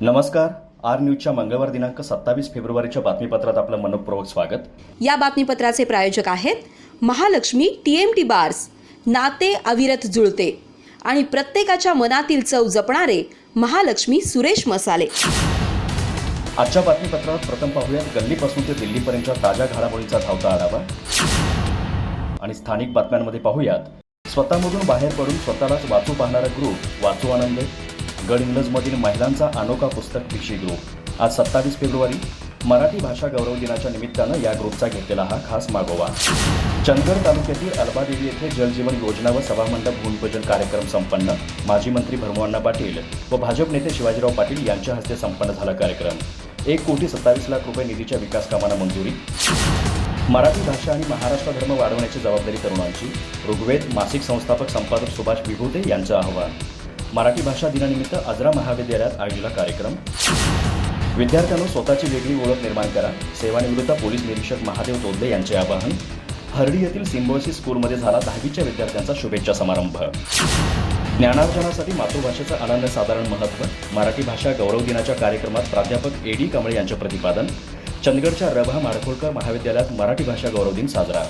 नमस्कार. आर न्यूजच्या मंगळवार दिनांक सत्तावीस फेब्रुवारीच्या बातमीपत्रात आपलं मनपूर्वक स्वागत. या बातमीपत्राचे प्रायोजक आहेत Mahalakshmi T M T bars नाते अविरत जुळते आणि प्रत्येकाच्या मनातील चव जपणारे महालक्ष्मी सुरेश मसाले. आजच्या बातमीपत्रात प्रथम पाहूयात गल्लीपासून ते दिल्लीपर्यंतच्या ताज्या घडामोडींचा धावता आढावा. आणि स्थानिक बातम्यांमध्ये पाहूयात स्वतःमधून बाहेर पडून स्वतःलाच वाचू पाहणारा ग्रुप वाचू आनंद गड इंग्लजमधील महिलांचा अनोखा पुस्तक पिशी ग्रुप. आज सत्तावीस फेब्रुवारी मराठी भाषा गौरव दिनाच्या निमित्तानं या ग्रुपचा घेतलेला हा खास मागोवा. चंदगड तालुक्यातील अल्बादेवी येथे जलजीवन योजना व सभामंडप भूमिपूजन कार्यक्रम संपन्न. माजी मंत्री भरमोअण्णा पाटील व भाजप नेते शिवाजीराव पाटील यांच्या हस्ते संपन्न झाला कार्यक्रम. एक कोटी सत्तावीस लाख रुपये निधीच्या विकास कामांना मंजुरी. मराठी भाषा आणि महाराष्ट्र धर्म वाढवण्याची जबाबदारी तरुणांची. ऋग्वेद मासिक संस्थापक संपादक सुभाष विभूते यांचं आवाहन. मराठी भाषा दिनानिमित्त आजरा महाविद्यालयात आयोजिला कार्यक्रम. विद्यार्थ्यांनो स्वतःची वेगळी ओळख निर्माण करा. सेवानिवृत्त पोलीस निरीक्षक महादेव तोदले यांचे आवाहन. हर्डी येथील सिम्बॉयसिस स्कूलमध्ये झाला दहावीच्या विद्यार्थ्यांचा शुभेच्छा समारंभ. ज्ञानार्जनासाठी मातृभाषेचं अनन्यसाधारण महत्त्व मराठी भाषा गौरव दिनाच्या कार्यक्रमात प्राध्यापक ए डी कांबळे यांचे प्रतिपादन. चंदगडच्या रभा माडखोळकर महाविद्यालयात मराठी भाषा गौरव दिन साजरा.